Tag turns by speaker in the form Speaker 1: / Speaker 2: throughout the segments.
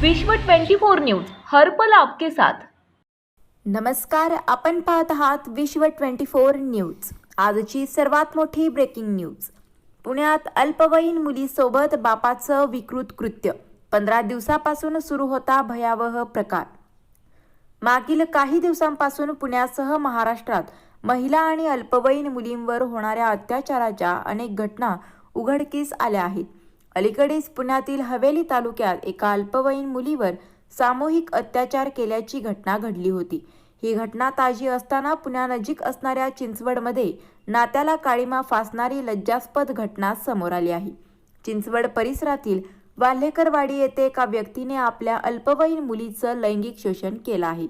Speaker 1: विश्व 24 न्यूज हर पल आपके साथ.
Speaker 2: नमस्कार आपण पाहत आहात विश्व ट्वेंटी फोर न्यूज. आजची सर्वात मोठी ब्रेकिंग न्यूज पुण्यात अल्पवयीन मुलीसोबत बापाचं विकृत कृत्य. पंधरा दिवसापासून सुरू होता भयावह प्रकार. मागील काही दिवसांपासून पुण्यासह महाराष्ट्रात महिला आणि अल्पवयीन मुलींवर होणाऱ्या अत्याचाराच्या अनेक घटना उघडकीस आल्या आहेत. अलीकडेच पुण्यातील हवेली तालुक्यात एका अल्पवयीन मुलीवर सामूहिक अत्याचार केल्याची घटना घडली होती. ही घटना ताजी असताना पुण्यानजीक असणाऱ्या चिंचवडमध्ये नात्याला काळीमा फासणारी लज्जास्पद घटना समोर आली आहे. चिंचवड परिसरातील वाल्हेकरवाडी येथे एका व्यक्तीने आपल्या अल्पवयीन मुलीचं लैंगिक शोषण केलं आहे.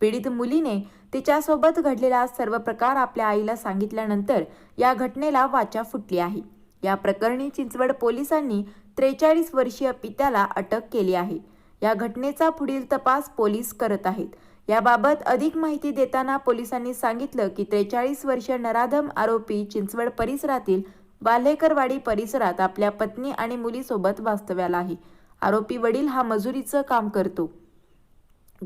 Speaker 2: पीडित मुलीने तिच्यासोबत घडलेला सर्व प्रकार आपल्या आईला सांगितल्यानंतर या घटनेला वाचा फुटली आहे. या प्रकरणी चिंचवड पोलिसांनी त्रेचाळीस वर्षीय पित्याला अटक केली आहे. या घटनेचा पुढील तपास पोलीस करत आहेत. याबाबत अधिक माहिती देताना पोलिसांनी सांगितलं की त्रेचाळीस वर्षीय नराधम आरोपी चिंचवड परिसरातील वाल्हेकरवाडी परिसरात आपल्या पत्नी आणि मुलीसोबत वास्तव्याला आहे. आरोपी वडील हा मजुरीचं काम करतो.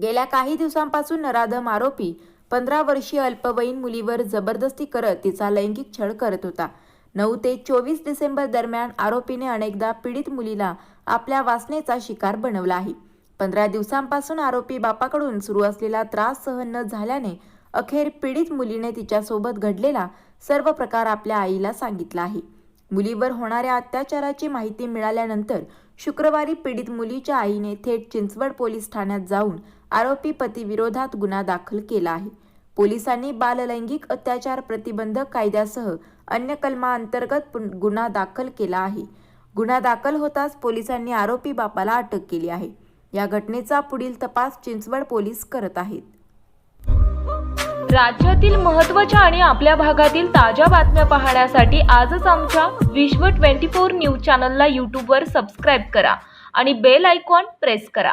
Speaker 2: गेल्या काही दिवसांपासून नराधम आरोपी पंधरा वर्षीय अल्पवयीन मुलीवर जबरदस्ती करत तिचा लैंगिक छळ करत होता. नऊ ते चोवीस डिसेंबर दरम्यान आरोपीने अनेकदा पीडित मुलीला आपल्या वासनेचा शिकार बनवला आहे. पंधरा दिवसांपासून आरोपी बापाकडून सुरू असलेला त्रास सहन न झाल्याने अखेर पीडित मुलीने तिच्यासोबत घडलेला सर्व प्रकार आपल्या आईला सांगितला आहे. मुलीवर होणाऱ्या अत्याचाराची माहिती मिळाल्यानंतर शुक्रवारी पीडित मुलीच्या आईने थेट चिंचवड पोलीस ठाण्यात जाऊन आरोपी पतीविरोधात गुन्हा दाखल केला आहे. पोलिसांनी बाललैंगिक अत्याचार प्रतिबंधक कायद्यासह अन्य कलमाअंतर्गत पुन- गुन्हा दाखल केला आहे. गुन्हा दाखल होताच पोलिसांनी आरोपी बापाला अटक केली आहे. या घटनेचा पुढील तपास चिंचवड पोलीस करत आहेत.
Speaker 1: राज्यातील महत्त्वाच्या आणि आपल्या भागातील ताज्या बातम्या पाहण्यासाठी आजच आमच्या विश्व 24 न्यूज चॅनलला यूट्यूबवर सबस्क्राईब करा आणि बेल आयकॉन प्रेस करा.